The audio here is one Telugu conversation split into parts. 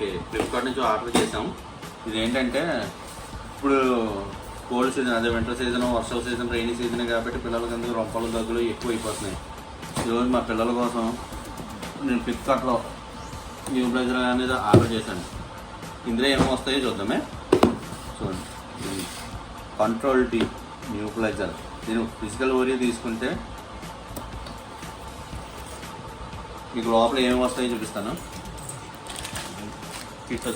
మనకి ఫ్లిప్కార్ట్ నుంచి ఆర్డర్ చేసాం ఇది ఏంటంటే ఇప్పుడు కోల్డ్ సీజన్ అదే వింటర్ సీజన్ వర్షం సీజన్ రైనీ సీజన్ కాబట్టి పిల్లలకి అందుకు రొంపలు దగ్గులు ఎక్కువ అయిపోతున్నాయి. ఈరోజు మా పిల్లల కోసం నేను ఫ్లిప్కార్ట్లో న్యూ బ్లైజర్ అనేది ఆర్డర్ చేశాను. ఇందులో ఏమేమి వస్తాయో చూద్దామే. చూడండి. కంట్రోల్ టీ న్యూ బ్లైజర్ నేను ఫిజికల్ ఓరియో తీసుకుంటే మీకు లోపల ఏమి వస్తాయో చూపిస్తాను. కిట్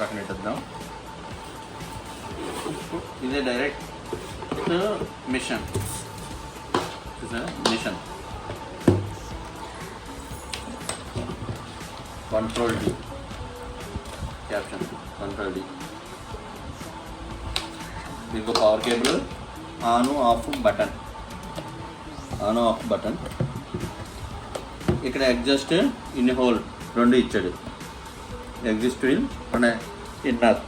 పక్కన పెట్టేద్దాం. ఇదే డైరెక్ట్ మిషన్. చూసారా? Machine. Control D caption control D దీనికి power cable on off button on off button ఇక్కడ ఎగ్జాస్ట్ ఇన్ హోల్ రెండు ఇచ్చాడు. Exist wheel and inner.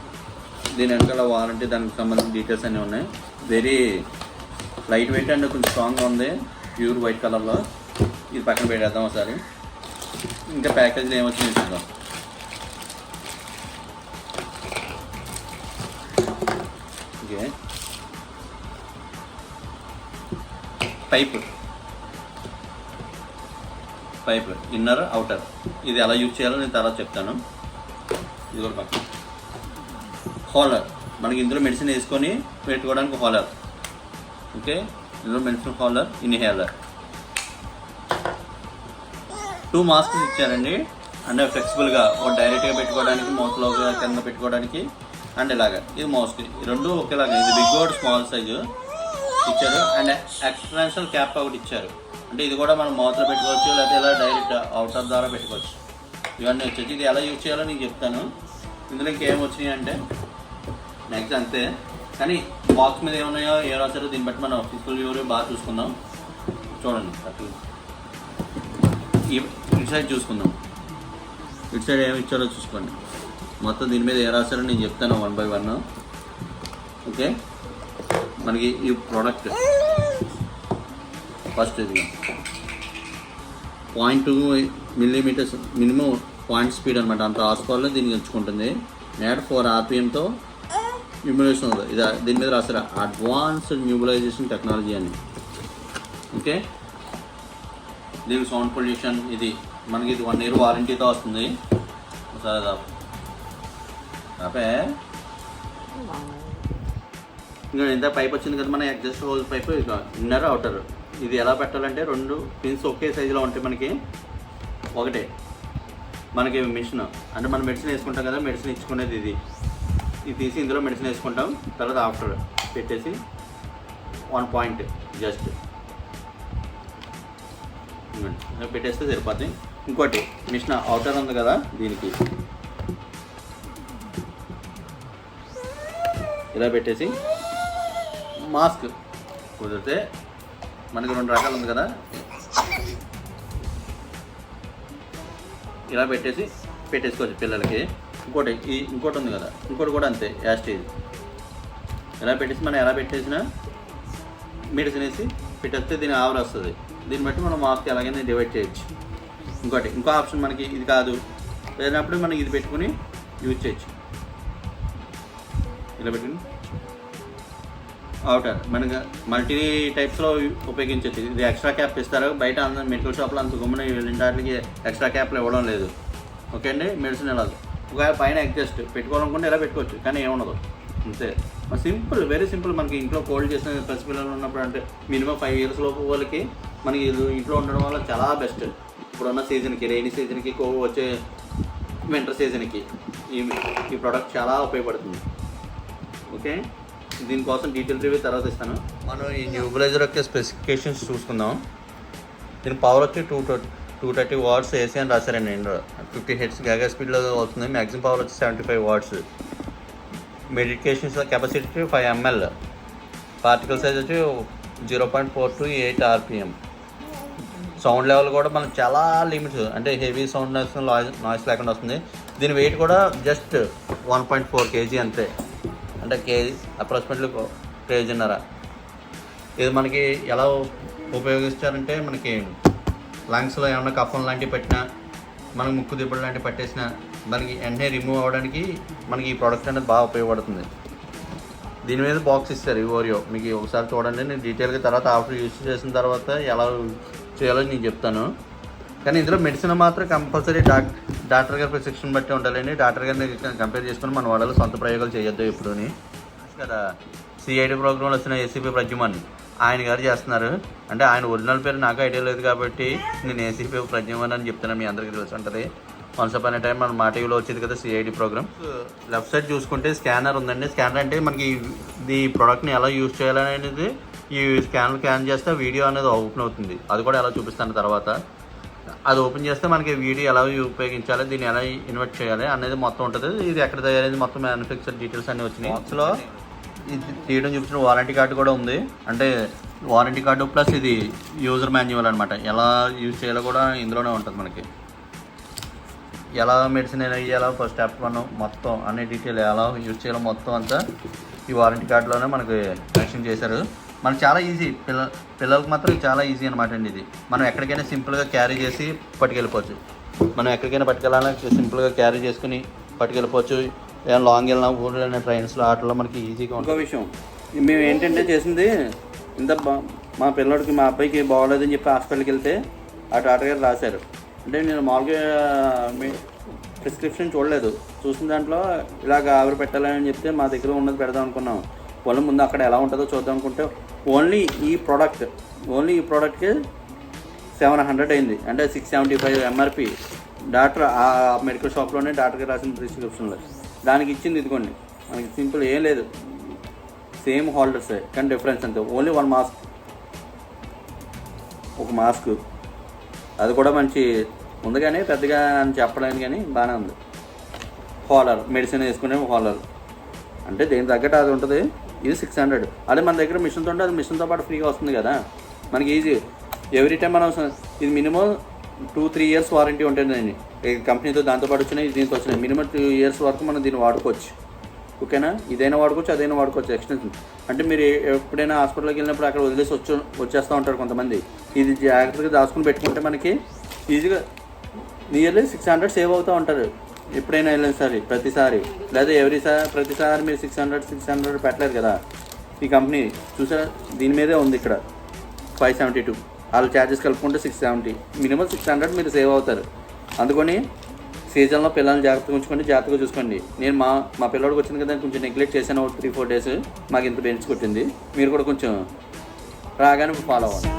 దీని వెనకాల వారంటీ దానికి సంబంధించిన డీటెయిల్స్ అన్నీ ఉన్నాయి. వెరీ లైట్ వెయిట్ అండ్ కొంచెం స్ట్రాంగ్గా ఉంది. ప్యూర్ వైట్ కలర్లో ఇది పక్కన పెట్టేద్దాం ఒకసారి. ఇంకా ప్యాకేజీలు ఏమొచ్చింది చూద్దాం. Okay. Pipe pipe inner outer ఇది ఎలా యూజ్ చేయాలో నేను తర్వాత చెప్తాను. ఇది కూడా పక్కన హాలర్ మనకి ఇందులో మెడిసిన్ వేసుకొని పెట్టుకోవడానికి హాలర్ ఓకే ఇందులో మెడిసిన్ హాలర్ ఇన్హేలర్ టూ మాస్క్స్ ఇచ్చారండి. అంటే ఫ్లెక్సిబుల్గా ఒక డైరెక్ట్గా పెట్టుకోవడానికి మౌత్లో కింద పెట్టుకోవడానికి అండ్ ఇలాగా. ఇది మౌస్ ఈ రెండు ఒకేలాగా. ఇది బిగ్ ఒకటి స్మాల్ సైజు ఇచ్చారు. అండ్ ఎక్స్టర్నేషనల్ క్యాప్ ఒకటి ఇచ్చారు. అంటే ఇది కూడా మనం మౌత్లో పెట్టుకోవచ్చు లేకపోతే ఇలా డైరెక్ట్ అవుటర్ ద్వారా పెట్టుకోవచ్చు. ఇవన్నీ వచ్చేసి ఇది ఎలా యూజ్ చేయాలో నేను చెప్తాను. ఇందులో ఇంకేం వచ్చినాయి అంటే నెక్స్ట్ అంతే. కానీ బాక్స్ మీద ఏమున్నాయో ఏ రాశారో దీన్ని బట్టి మనం ఫిజికల్ వ్యూ బాగా చూసుకుందాం. చూడండి ఇటు సైడ్ చూసుకుందాం. ఇటు సైడ్ ఏమి ఇచ్చారో చూసుకోండి. మొత్తం దీని మీద ఏ రాశారో నేను చెప్తాను వన్ బై వన్ ఓకే? మనకి ఈ ప్రోడక్ట్ ఫస్ట్ ఇది. Point two millimeters minimum point speed అనమాట అంత హాస్పాల్లో దీన్ని ఎంచుకుంటుంది నేట్ ఫోర్ ఆర్పిఎంతో న్యూబులైజేషన్ ఉంది. ఇది దీని మీద రాసారు అడ్వాన్స్డ్ న్యూబులైజేషన్ టెక్నాలజీ అని. ఓకే దీని సౌండ్ పొల్యూషన్ ఇది మనకి ఇది వన్ ఇయర్ వారంటీతో వస్తుంది. ఒకసారి దాపు ఆపే ఇంకా ఇంత పైప్ వచ్చింది కదా మన అడ్జస్ట్ హోల్ పైప్ ఇక ఇన్నర్ అవుటర్ ఇది ఎలా పెట్టాలంటే రెండు పిన్స్ ఒకే సైజులో ఉంటాయి మనకి. ఒకటే. మనకి మిషన్? అంటే మనం మెడిసిన్ వేసుకుంటాం కదా మెడిసిన్ ఇచ్చుకునేది ఇది. ఇది తీసి ఇందులో మెడిసిన్ వేసుకుంటాం. తర్వాత ఆఫ్టర్ పెట్టేసి వన్ పాయింట్ జస్ట్ పెట్టేస్తే సరిపోతుంది ఇంకోటి మిషన్ అవుటర్ ఉంది కదా దీనికి. ఇలా పెట్టేసి మాస్క్ కుదిరితే మనకి రెండు రకాలు ఉంది కదా. ఇలా పెట్టేసి పెట్టేసుకోవచ్చు పిల్లలకి. ఇంకోటి ఈ ఇంకోటి ఉంది కదా ఇంకోటి కూడా అంతే యాస్టేజ్ ఇలా పెట్టేసి మనం ఎలా పెట్టేసినా మెడిసిన్ వేసి పెట్టేస్తే దీని ఆవర్ వస్తుంది. దీన్ని బట్టి మనం మాస్క్ ఎలాగైనా డివైడ్ చేయొచ్చు. ఇంకోటి ఇంకో ఆప్షన్ మనకి ఇది కాదు. లేనప్పుడు మనం ఇది పెట్టుకుని యూజ్ చేయొచ్చు. ఇలా పెట్టుకుని అవుటర్ మనకి మల్టీ టైప్స్లో ఉపయోగించవచ్చు ఇది ఎక్స్ట్రా క్యాప్ ఇస్తారు. బయట అందరూ మెడికల్ షాప్లో అంత గుమ్మని రెండాటికి ఎక్స్ట్రా క్యాప్లు ఇవ్వడం లేదు. ఓకే అండి? మెడిసిన్ ఎలా? ఒకవేళ పైన అడ్జస్ట్. పెట్టుకోవాలనుకుంటే ఇలా పెట్టుకోవచ్చు? కానీ ఏముండదు అంతే. సింపుల్ వెరీ సింపుల్ మనకి ఇంట్లో కోల్డ్ చేసిన పసిపిల్లలు ఉన్నప్పుడు అంటే మినిమం ఫైవ్ ఇయర్స్ లోపు వాళ్ళకి మనకి ఇంట్లో ఉండడం వల్ల చాలా బెస్ట్ ఇప్పుడున్న సీజన్కి రైనీ సీజన్కి కో వచ్చే వింటర్ సీజన్కి ఈ ఈ ప్రోడక్ట్ చాలా ఉపయోగపడుతుంది. ఓకే? దీనికోసం డీటెయిల్ రివ్యూ తర్వాత ఇస్తాను. మనం ఈ న్యూబిలైజర్ యొక్క స్పెసిఫికేషన్స్ చూసుకుందాం. దీని పవర్ వచ్చి two two thirty watts AC అని రాశారండి. ఫిఫ్టీ హెడ్స్ గగా స్పీడ్లో వస్తుంది. మ్యాక్సిమం పవర్ వచ్చి seventy five watts medications capacity five ML particle size వచ్చి zero point four to eight RPM sound level కూడా మనకు చాలా లిమిట్స్ అంటే హెవీ సౌండ్ నాయిస్ లేకుండా వస్తుంది. దీని వెయిట్ కూడా just one point four KG అంతే. అంటే కేజీ అప్రాక్సిమేట్లీ కేజీన్నర. ఇది మనకి ఎలా ఉపయోగిస్తారంటే మనకి లంగ్స్లో ఏమైనా కఫం లాంటివి పెట్టినా మనకి ముక్కు దిబ్బలు లాంటివి పట్టేసినా మనకి వెంటనే రిమూవ్ అవ్వడానికి మనకి ఈ ప్రోడక్ట్ అనేది బాగా ఉపయోగపడుతుంది. దీని మీద బాక్స్ ఇస్తారు ఈ ఓరియో మీకు ఒకసారి చూడండి నేను డీటెయిల్గా తర్వాత ఆఫ్టర్ యూస్ చేసిన తర్వాత ఎలా చేయాలో నేను చెప్తాను. కానీ ఇందులో మెడిసిన్ మాత్రం కంపల్సరీ డాక్ డాక్టర్ గారి ప్రిస్క్రిప్షన్ బట్టి ఉండాలండి. డాక్టర్ గారిని కంపేర్ చేసుకుని మన వాళ్ళలో సొంత ప్రయోగాలు చేయొద్దు ఎప్పుడూని. కదా సిఐడి ప్రోగ్రాంలో వచ్చిన ఏసీపీ ప్రద్యుమన్ ఆయన గారు చేస్తున్నారు. అంటే ఆయన ఒరిజినల్ పేరు నాకు ఐడియా లేదు కాబట్టి నేను ఏసీపీ ప్రద్యుమన్ అని చెప్తున్నాను మీ అందరికీ తెలిసి ఉంటుంది. వన్స్ అప్ అనే టైం మన మా టీవీలో వచ్చేది కదా సిఐడి ప్రోగ్రామ్ లెఫ్ట్ సైడ్ చూసుకుంటే స్కానర్ ఉందండి. స్కానర్ అంటే మనకి ఈ ప్రోడక్ట్ని ఎలా యూజ్ చేయాలనేది ఈ స్కానర్ స్కాన్ చేస్తే వీడియో అనేది ఓపెన్ అవుతుంది. అది కూడా ఎలా చూపిస్తాను తర్వాత. అది ఓపెన్ చేస్తే మనకి వీడియో ఎలా ఉపయోగించాలి దీన్ని ఎలా ఇన్వర్ట్ చేయాలి అనేది మొత్తం ఉంటుంది. ఇది ఎక్కడ తయారైంది మొత్తం మ్యానుఫ్యాక్చర్ డీటెయిల్స్ అన్నీ వచ్చినాయి. బాక్స్లో ఇది తీయడం చూపించిన వారంటీ కార్డు కూడా ఉంది. అంటే వారంటీ కార్డు ప్లస్ ఇది యూజర్ మాన్యువల్ అనమాట ఎలా యూజ్ చేయాలో కూడా ఇందులోనే ఉంటుంది మనకి. ఎలా మెడిసిన్ వేయాలో ఫస్ట్ స్టెప్ వన్ మొత్తం అన్ని డీటెయిల్ ఎలా యూజ్ చేయాలో మొత్తం అంతా ఈ వారంటీ కార్డులోనే మనకి మెన్షన్ చేశారు. మనకు చాలా ఈజీ. పిల్ల పిల్లలకు మాత్రం చాలా ఈజీ అనమాట అండి ఇది. మనం ఎక్కడికైనా సింపుల్గా క్యారీ చేసి పట్టుకెళ్ళిపోవచ్చు. మనం ఎక్కడికైనా పట్టుకెళ్ళాలని సింపుల్గా క్యారీ చేసుకుని పట్టుకెళ్ళిపోవచ్చు. ఏమైనా లాంగ్ వెళ్ళినా ఊళ్ళో ట్రైన్స్లో ఆటలో మనకి ఈజీగా ఇంకో విషయం. మేము ఏంటంటే చేసింది ఇంత బా- మా పిల్లడికి మా అబ్బాయికి బాగోలేదని చెప్పి హాస్పిటల్కి వెళ్తే ఆ డాక్టర్ గారు రాశారు. అంటే నేను మామూలుగా మీ ప్రిస్క్రిప్షన్ చూడలేదు. చూసిన దాంట్లో ఇలాగ ఆవిరి పెట్టాలని చెప్తే మా దగ్గర ఉన్నది పెడదాం అనుకున్నాం. వాళ్ళ ముందు అక్కడ ఎలా ఉంటుందో చూద్దాం అనుకుంటే ఓన్లీ ఈ ప్రోడక్ట్ ఓన్లీ ఈ ప్రోడక్ట్కి సెవెన్ హండ్రెడ్ అయింది. అంటే six seventy five MRP doctor ఆ మెడికల్ షాప్లోనే డాక్టర్కి రాసిన ప్రిస్క్రిప్షన్లో దానికి ఇచ్చింది ఇదిగోండి. మనకి సింపుల్ ఏం లేదు. సేమ్ హోల్డర్సే కానీ డిఫరెన్స్ అంతే. ఓన్లీ వన్ మాస్క్ ఒక మాస్క్ అది కూడా మంచి ఉంది కానీ పెద్దగా అని చెప్పలేను కానీ బాగానే ఉంది. హోలర్ మెడిసిన్ వేసుకునే హోలర్. అంటే దేని తగ్గట్టు అది ఉంటుంది. ఇది సిక్స్ హండ్రెడ్ అదే మన దగ్గర మిషన్తో ఉంటే అది మిషన్తో పాటు ఫ్రీగా వస్తుంది కదా. మనకి ఈజీ ఎవ్రీ టైం మనం ఇది minimum two three years warranty ఉంటుందండి. ఈ కంపెనీతో దాంతోపాటు వచ్చినాయి దీంతో వచ్చినాయి. మినిమం టూ ఇయర్స్ వరకు మనం దీన్ని వాడుకోవచ్చు. ఓకేనా? ఇదైనా వాడుకోవచ్చు అదైనా వాడుకోవచ్చు ఎక్స్టెన్షన్ అంటే మీరు ఎప్పుడైనా హాస్పిటల్కి వెళ్ళినప్పుడు అక్కడ వదిలేసి వచ్చి వచ్చేస్తూ ఉంటారు కొంతమంది. ఇది జాగ్రత్తగా దాచుకుని పెట్టుకుంటే మనకి ఈజీగా నియర్లీ సిక్స్ హండ్రెడ్ సేవ్ అవుతూ ఉంటారు. ఎప్పుడైనా వెళ్ళిన సరే ప్రతిసారి. లేదా ఎవరిసారి ప్రతిసారి మీరు సిక్స్ హండ్రెడ్ సిక్స్ హండ్రెడ్ పెట్టలేరు కదా. ఈ కంపెనీ చూసారా దీని మీదే ఉంది ఇక్కడ. ఫైవ్ సెవెంటీ టూ వాళ్ళ ఛార్జెస్ కలుపుకుంటే six seventy minimum six hundred మీరు సేవ్ అవుతారు. అందుకని సీజన్లో పిల్లల్ని జాగ్రత్తగా ఉంచుకోండి జాగ్రత్తగా చూసుకోండి. నేను మా మా పిల్లడికి వచ్చింది కదా కొంచెం నెగ్లెక్ట్ చేశాను త్రీ ఫోర్ డేస్ మాకు ఇంత బెనిఫిట్స్ కొట్టింది. మీరు కూడా కొంచెం రాగానే ఫాలో అవ్వండి.